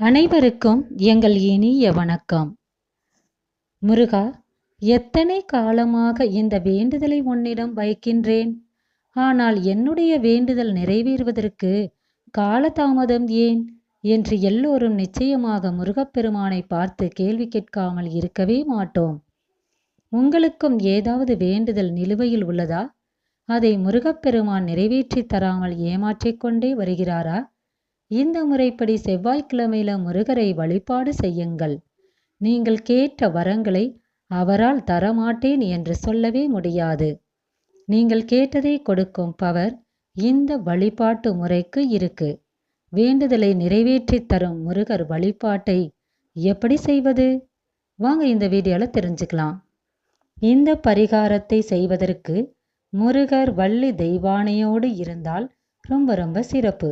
அனைவருக்கும் எங்கள் இனிய வணக்கம். முருகா எத்தனை காலமாக இந்த வேண்டுதலை உன்னிடம் வைக்கின்றேன்? ஆனால் என்னுடைய வேண்டுதல் நிறைவேறுவதற்கு காலதாமதம் ஏன்? என்று எல்லோரும் நிச்சயமாக முருகப்பெருமானை பார்த்து கேள்வி கேட்காமல் இருக்கவே மாட்டோம். உங்களுக்கும் ஏதாவது வேண்டுதல் நிலுவையில் உள்ளதா? அதை முருகப்பெருமான் நிறைவேற்றித் தராமல் ஏமாற்றிக் கொண்டே வருகிறாரா? இந்த முறைப்படி செவ்வாய்க்கிழமையில முருகரை வழிபாடு செய்யுங்கள். நீங்கள் கேட்ட வரங்களை அவரால் தரமாட்டேன் என்று சொல்லவே முடியாது. நீங்கள் கேட்டதை கொடுக்கும் பவர் இந்த வழிபாட்டு முறைக்கு இருக்கு. வேண்டுதலை நிறைவேற்றித் தரும் முருகர் வழிபாட்டை எப்படி செய்வது? வாங்க இந்த வீடியோவில் தெரிஞ்சுக்கலாம். இந்த பரிகாரத்தை செய்வதற்கு முருகர் வள்ளி தெய்வானையோடு இருந்தால் ரொம்ப ரொம்ப சிறப்பு.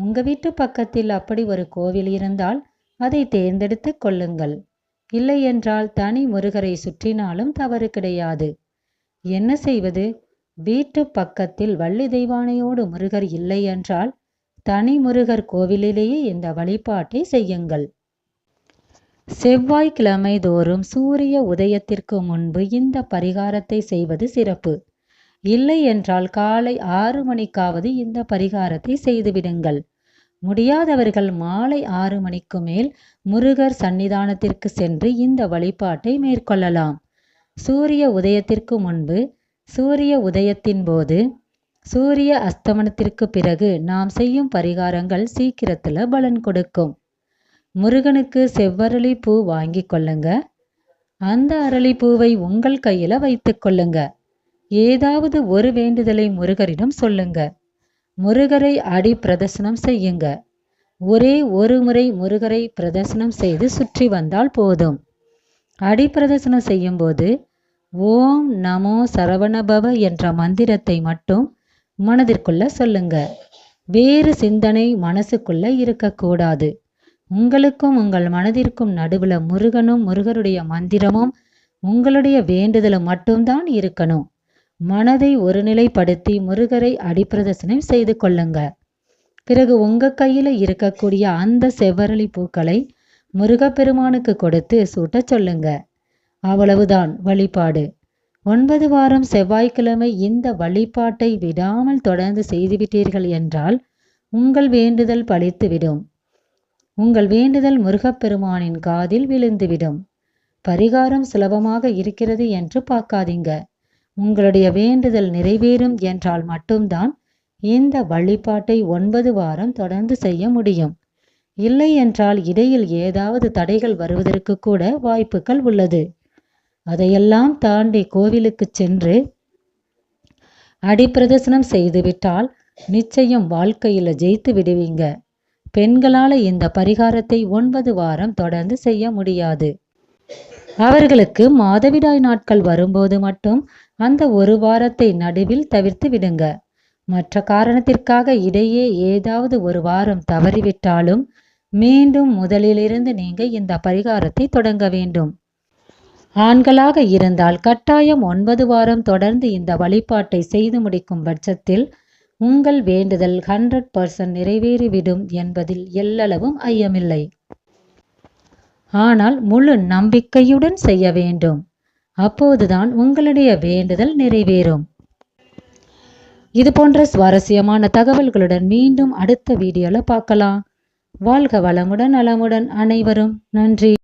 உங்க வீட்டு பக்கத்தில் அப்படி ஒரு கோவில் இருந்தால் அதை தேர்ந்தெடுத்து கொள்ளுங்கள். இல்லை என்றால் தனி முருகரை சுற்றினாலும் தவறு கிடையாது. என்ன செய்வது? வீட்டு பக்கத்தில் வள்ளி தெய்வானையோடு முருகர் இல்லை என்றால் தனி முருகர் கோவிலிலேயே இந்த வழிபாட்டை செய்யுங்கள். செவ்வாய்க்கிழமை தோறும் சூரிய உதயத்திற்கு முன்பு இந்த பரிகாரத்தை செய்வது சிறப்பு. இல்லை என்றால் காலை ஆறு மணிக்காவது இந்த பரிகாரத்தை செய்துவிடுங்கள். முடியாதவர்கள் மாலை ஆறு மணிக்கு மேல் முருகர் சன்னிதானத்திற்கு சென்று இந்த வழிபாட்டை மேற்கொள்ளலாம். சூரிய உதயத்திற்கு முன்பு சூரிய உதயத்தின் போது சூரிய அஸ்தமனத்திற்கு பிறகு நாம் செய்யும் பரிகாரங்கள் சீக்கிரத்தில் பலன் கொடுக்கும். முருகனுக்கு செவ்வரளி பூ வாங்கி கொள்ளுங்க. அந்த அரளி பூவை உங்கள் கையில் வைத்து கொள்ளுங்க. ஏதாவது ஒரு வேண்டுதலை முருகரிடம் சொல்லுங்கள் முருகரை அடி பிரதர்சனம் செய்யுங்க. ஒரே ஒரு முறை முருகரை பிரதர்சனம் செய்து சுற்றி வந்தால் போதும். அடி பிரதர்சனம் செய்யும்போது ஓம் நமோ சரவணபவ என்ற மந்திரத்தை மட்டும் மனதிற்குள்ள சொல்லுங்க. வேறு சிந்தனை மனசுக்குள்ள இருக்கக்கூடாது. உங்களுக்கும் உங்கள் மனதிற்கும் நடுவில் முருகனும் முருகருடைய மந்திரமும் உங்களுடைய வேண்டுதலும் மட்டும்தான் இருக்கணும். மனதை ஒருநிலைப்படுத்தி முருகரை அடிப்பிரதர்சனம் செய்து கொள்ளுங்க. பிறகு உங்க கையில இருக்கக்கூடிய அந்த செவ்வரளி பூக்களை முருகப்பெருமானுக்கு கொடுத்து சூட்டச் சொல்லுங்க. அவ்வளவுதான் வழிபாடு. ஒன்பது வாரம் செவ்வாய்க்கிழமை இந்த வழிபாட்டை விடாமல் தொடர்ந்து செய்துவிட்டீர்கள் என்றால் உங்கள் வேண்டுதல் பழித்துவிடும். உங்கள் வேண்டுதல் முருகப்பெருமானின் காதில் விழுந்துவிடும். பரிகாரம் சுலபமாக இருக்கிறது என்று பார்க்காதீங்க. உங்களுடைய வேண்டுதல் நிறைவேறும் என்றால் மட்டும்தான் இந்த வழிபாட்டை ஒன்பது வாரம் தொடர்ந்து செய்ய முடியும். இல்லை என்றால் இடையில் ஏதாவது தடைகள் வருவதற்கு கூட வாய்ப்புகள் உள்ளது. அதையெல்லாம் தாண்டி கோவிலுக்கு சென்று அடிப்பிரதர்சனம் செய்துவிட்டால் நிச்சயம் வாழ்க்கையில் ஜெயித்து விடுவீங்க. பெண்களால் இந்த பரிகாரத்தை ஒன்பது வாரம் தொடர்ந்து செய்ய முடியாது. அவர்களுக்கு மாதவிடாய் நாட்கள் வரும்போது மட்டும் அந்த ஒரு வாரத்தை நடுவில் தவிர்த்து விடுங்க. மற்ற காரணத்திற்காக இடையே ஏதாவது ஒரு வாரம் தவறிவிட்டாலும் மீண்டும் முதலிலிருந்து நீங்க இந்த பரிகாரத்தை தொடங்க வேண்டும். ஆண்களாக இருந்தால் கட்டாயம் ஒன்பது வாரம் தொடர்ந்து இந்த வழிபாட்டை செய்து முடிக்கும் பட்சத்தில் உங்கள் வேண்டுதல் ஹண்ட்ரட் பர்சன்ட் நிறைவேறிவிடும் என்பதில் எல்லளவும் ஐயமில்லை. ஆனால் முழு நம்பிக்கையுடன் செய்ய வேண்டும். அப்போதுதான் உங்களுடைய வேண்டுதல் நிறைவேறும். இது போன்ற சுவாரஸ்யமான தகவல்களுடன் மீண்டும் அடுத்த வீடியோல பார்க்கலாம். வாழ்க வளமுடன் நலமுடன் அனைவரும். நன்றி.